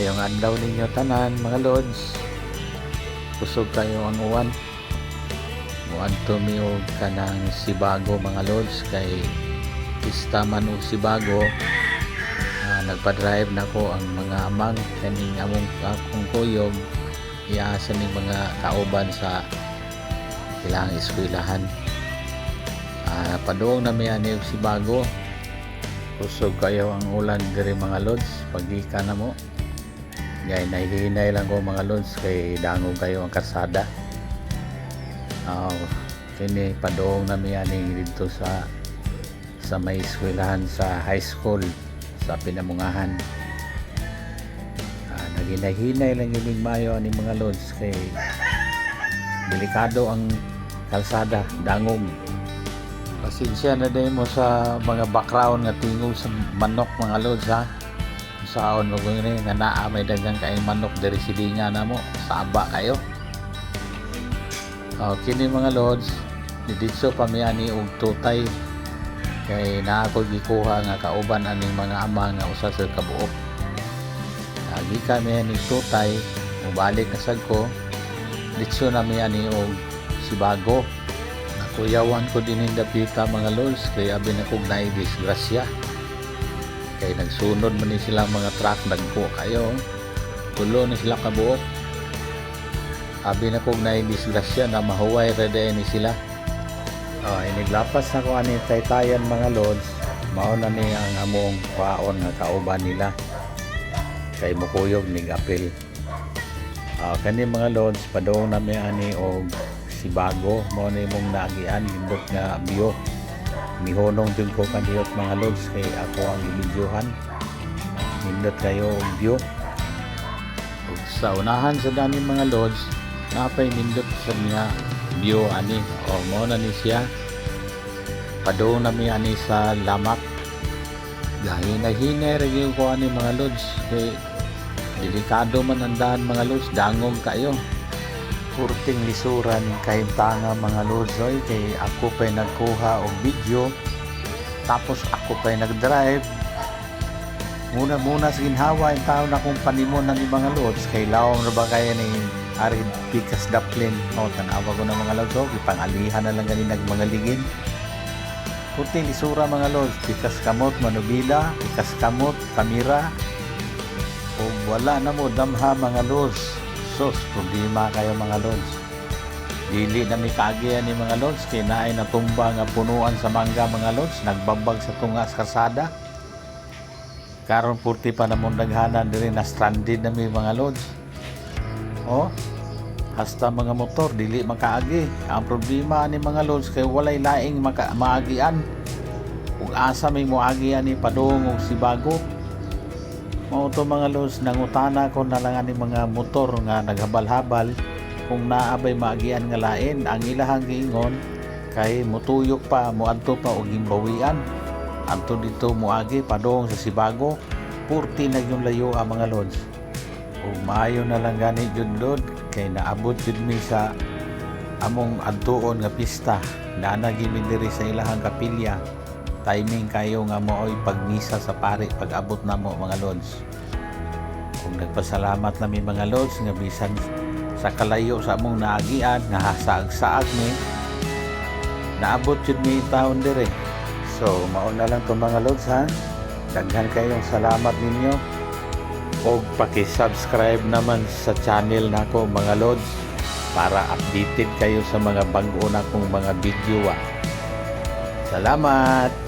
adlaw ninyo tanan mga lods. Kusog kayo ang uwan. Muad mi og kanang Sibago mga lods kay pista man og Sibago. Ah, nagpa-drive na ko ang mga amang kaning among akong kuyog iasa ning mga kauban sa ilang eskwelahan. Ah, paduong na mi ani og Sibago. Kusog kayo ang ulan diri mga lods pagika na mo. Gay nahihinay lang ko mga lods kay dangog kayo ang karsada. Ah, kini padoong na mi ani dito sa sa may eskwelahan sa high school sa Pinamungahan. Ah, naghinay-hinay lang yung mayo ani mga lods kay delikado ang kalsada, dangog. Pasensya na din mo sa mga background nga tingog sa manok mga lods ha. Saon mo ini nga naa may dagang kay manok diri silinga na mo. Saba kayo. Oh, kini mga lods, diditso pamiyani og tutay kay naa ko gikuha nga kauban aning mga ama nga usa sa kabuok. Lagi kami ni tutay, mubalik na sad ko. Ditso na mi ani og sibago. Nakuyawan ko din yung dapita mga lods kay abi na kog naay disgrasya. Kay nagsunod man ni sila mga truck nagko kayo. Tulo ni sila kabuok. Abi na kog naay disgrasya na mahuway ra ni sila. Oh, iniglapas na ko ani taytayan mga lods. Mao na ni ang among kwaon nga kauban nila. Kay mukuyog ni apil. Ah, kani mga lods padong na mi ani og sibago mo ni mong naagian lindot nga biyo mihonong jud ko kaniyot mga lods kay ako ang ibidyohan nindot kayo biyo ug sa unahan sa dani mga lods napay nindot sa niya biyo ani. O mo na ni siya. Padong na mi ani sa lamak. Ra gyud ko ani mga lods kay delikado man ang mga lods dangog kayo kurting lisuran kay tanga mga lodsoy kay ako pa'y nagkuha og video tapos ako pa'y nagdrive. Muna muna sa ginhawa yung tao na kung panimon ng mga lods kay lawang na ba kaya ni arid pikas daplin? O tanawa ko ng mga lods o ipangalihan na lang ganin nag mga ligin kurting lisura mga lods pikas kamot manubila pikas kamot kamera o wala na mo damha mga lods sos problema kayo mga lods dili na mi kaagya ni mga lods kay naay natumba nga punuan sa mangga mga lods nagbabag sa tunga sa karsada. Karon purti pa namon daghanan diri na stranded na mi mga lods oh hasta mga motor dili makaagi. Ang problema ni mga lods kay walay laing maka maagian. Ug asa may moagian ni padung og sibago mao to mga lods nangutana ko na lang ani mga motor nga naghabal-habal. Kung naabay maagian nga lain ang ilahang giingon kay mutuyok pa muadto pa og gimbawian. Adto dito muagi padong sa Sibago purti na yung layo ang mga lods. Ug maayo na lang gani jud lod kay naabot jud mi sa among adtuon nga pista. Na nagimi sa ilahang kapilya timing kayo nga mooy pagmisa sa pare pag abot na mo mga lods kung nagpasalamat nami mga lods nga bisan sa kalayo sa among naagian nga hasaag-saag mi naabot jud mi taon dire so mao na lang to mga lods ha daghan kayong salamat ninyo og paki-subscribe naman sa channel nako mga lods para updated kayo sa mga bag-o na kong mga video ah. Salamat!